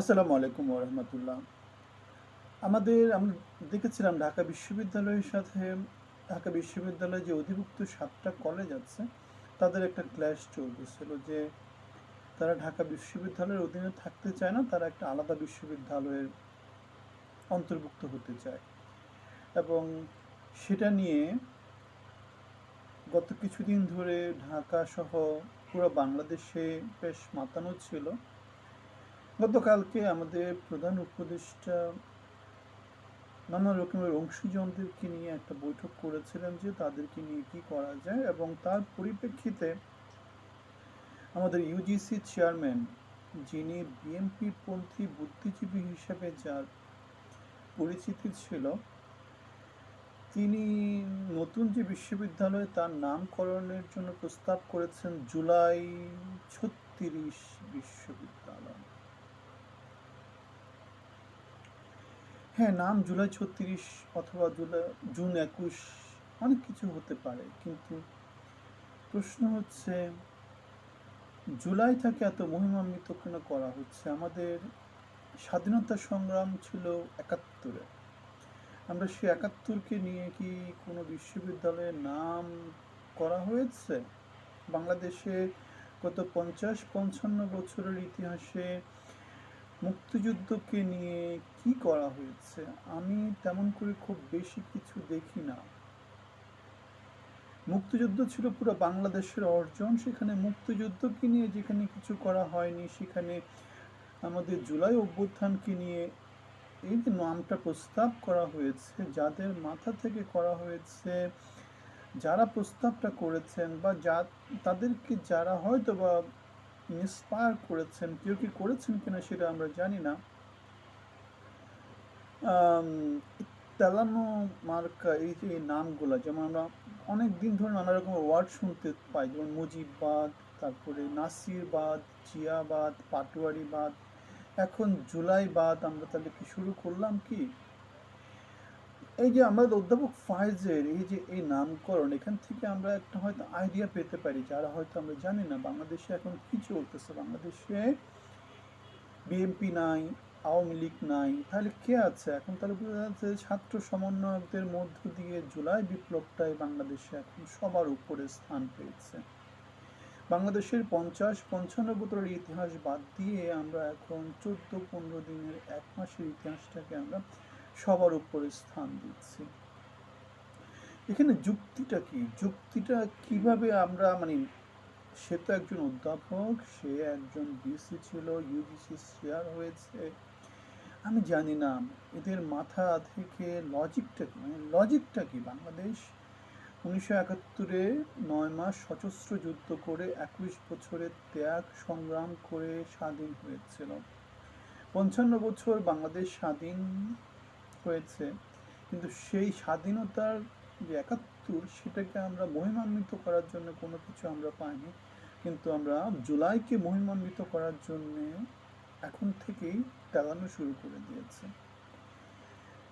আসসালামু আলাইকুম রহমতুল্লাহ আমাদের আমরা দেখেছিলাম ঢাকা বিশ্ববিদ্যালয়ের সাথে ঢাকা বিশ্ববিদ্যালয়ে যে অধিভুক্ত সাতটা কলেজ আছে, তাদের একটা ক্লাস চলতেছিল যে তারা ঢাকা বিশ্ববিদ্যালয়ের অধীনে থাকতে চায় না, তারা একটা আলাদা বিশ্ববিদ্যালয়ের অন্তর্ভুক্ত হতে চায়। এবং সেটা নিয়ে গত কিছুদিন ধরে ঢাকা সহ পুরো বাংলাদেশে বেশ মাতানো ছিল। গতকালকে আমাদের প্রধান উপদেষ্টা নানা রকমের অংশীজনদেরকে নিয়ে একটা বৈঠক করেছিলেন যে তাদেরকে নিয়ে কি করা যায় এবং তার পরিপ্রেক্ষিতে আমাদের ইউজিসি চেয়ারম্যান যিনি বিএনপি পন্থী বুদ্ধিজীবী হিসেবে যার পরিচিতি ছিল, তিনি নতুন যে বিশ্ববিদ্যালয়ে তার নামকরণের জন্য প্রস্তাব করেছেন জুলাই ছত্রিশ বিশ্ববিদ্যালয়। হ্যাঁ নাম জুলাই ছত্রিশ অথবা জুলাই, জুন একুশ, অনেক কিছু হতে পারে। কিন্তু প্রশ্ন হচ্ছে, জুলাই থেকে এত মহিমান্বিত কেন করা হচ্ছে? আমাদের স্বাধীনতা সংগ্রাম ছিল একাত্তরে। আমরা সে একাত্তরকে নিয়ে কি কোনো বিশ্ববিদ্যালয়ের নাম করা হয়েছে? বাংলাদেশে গত পঞ্চাশ পঞ্চান্ন বছরের ইতিহাসে মুক্তিযুদ্ধকে নিয়ে কি করা হয়েছে? আমি তেমন করে খুব বেশি কিছু দেখি না। মুক্তিযুদ্ধ ছিল পুরো বাংলাদেশের অর্জন। সেখানে মুক্তিযুদ্ধকে নিয়ে যেখানে কিছু করা হয়নি, সেখানে আমাদের জুলাই অভ্যুত্থানকে নিয়ে এই যে নামটা প্রস্তাব করা হয়েছে, যাদের মাথা থেকে করা হয়েছে, যারা প্রস্তাবটা করেছেন বা যা, তাদেরকে যারা হয়তো বা ইন্সপায়ার করেছেন, কেউ কি করেছেন কিনা সেটা আমরা জানি না। তেলানো মার্কা, এই যে নামগুলো, যেমন আমরা অনেক দিন ধরে নানা রকম ওয়ার্ড শুনতে পাই, যেমন মুজিববাদ, তারপরে নাসিরবাদ, জিয়াবাদ, পাটোয়ারিবাদ, এখন জুলাইবাদ, আমরা তাহলে কি শুরু করলাম কি? এই যে আমাদের অধ্যাপক ফাইজের এই যে এই নামকরণ, এখান থেকে আমরা একটা হয়তো আইডিয়া পেতে পারি, যারা হয়তো আমরা জানি না, বাংলাদেশে এখন কি চলতেছে? বাংলাদেশে বিএনপি নাই, আওয়ামী লীগ নাই, তাহলে কে আছে? এখন তাহলে বোঝা যাচ্ছে ছাত্র সমন্বয়কদের মধ্য দিয়ে জুলাই বিপ্লবটাই বাংলাদেশে এখন সবার উপরে স্থান পেয়েছে। বাংলাদেশের পঞ্চাশ পঞ্চান্ন ইতিহাস বাদ দিয়ে আমরা এখন চোদ্দ, পনেরো দিনের এক মাসের ইতিহাসটাকে আমরা সবার উপরে স্থান দিচ্ছি। এখানে যুক্তিটা কি? যুক্তিটা কীভাবে আমরা মানে সে তো একজন অধ্যাপক, সে একজন বিসি ছিল, ইউজিসি শেয়ার হয়েছে। আমি জানি না, এদের মাথা থেকে লজিকটা কি? মানে লজিকটা কি? বাংলাদেশ উনিশশো একাত্তরে নয় মাস সশস্ত্র যুদ্ধ করে একুশ বছরের ত্যাগ সংগ্রাম করে স্বাধীন হয়েছিল। পঞ্চান্ন বছর বাংলাদেশ স্বাধীন হয়েছে। কিন্তু সেই স্বাধীনতার যে একাত্তর, সেটাকে আমরা মহিমান্বিত করার জন্য কোনো কিছু আমরা পাইনি। কিন্তু আমরা জুলাইকে মহিমান্বিত করার জন্য এখন থেকেই টালানো শুরু করে দিয়েছে।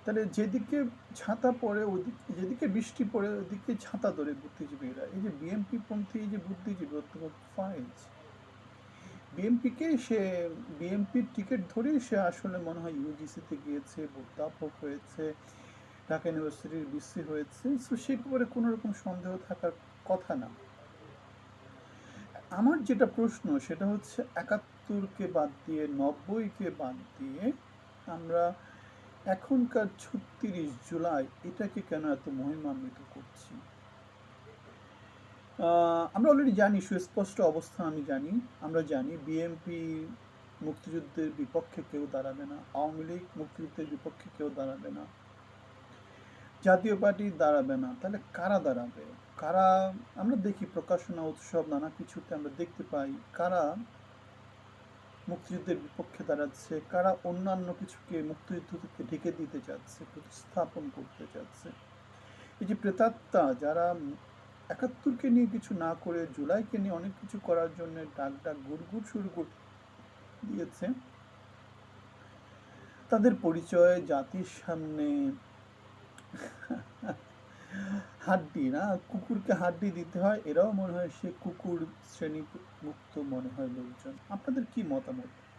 তাহলে যেদিকে ছাতা পড়ে ওদিকে, যেদিকে বৃষ্টি পড়ে ওদিকে ছাতা ধরে বুদ্ধিজীবীরা। এই যে বিএমপি পন্থী, এই যে বুদ্ধিজীবী অধ্যাপক ফাইজ বিএমপিকে সে বিএমপির টিকিট ধরেই সে আসলে মনে হয় ইউজিসিতে গিয়েছে অধ্যাপক হয়েছে, ঢাকা ইউনিভার্সিটির বিসি হয়েছে। সো সে ব্যাপারে কোনো রকম সন্দেহ থাকার কথা না। আমার যেটা প্রশ্ন, সেটা হচ্ছে একাত্তরকে বাদ দিয়ে, নব্বইকে বাদ দিয়ে আমরা এখনকার ছত্রিশ জুলাই এটাকে কেন এত মহিমান্বিত করছি? আমরা অলরেডি জানি, সুস্পষ্ট অবস্থা আমি জানি, আমরা জানি বিএনপি মুক্তিযুদ্ধের বিপক্ষে কেউ দাঁড়াবে না, আওয়ামী লীগ মুক্তিযুদ্ধের বিপক্ষে কেউ দাঁড়াবে না, জাতীয় পার্টি দাঁড়াবে না, তাহলে কারা দাঁড়াবে? কারা, আমরা দেখি প্রকাশনা উৎসব, নানা কিছুতে আমরা দেখতে পাই, কারা মুক্তিযুদ্ধের বিপক্ষে দাঁড়াচ্ছে, কারা অন্যান্য কিছুকে মুক্তিযুদ্ধ থেকে ঢেকে দিতে চাচ্ছে প্রতিস্থাপন করতে চাচ্ছে এই যে প্রেতাত্মা, যারা একাত্তরকে নিয়ে কিছু না করে জুলাইকে নিয়ে অনেক কিছু করার জন্য ডাক ডাক গুড়গুড় শুরু করে দিয়েছে। তাদের পরিচয়, জাতির সামনে হাড্ডি না, কুকুরকে হাড্ডি দিতে হয়, এরাও মনে হয় সে কুকুর শ্রেণি মুক্ত মনে হয় লোকজন। আপনাদের কি মতামত?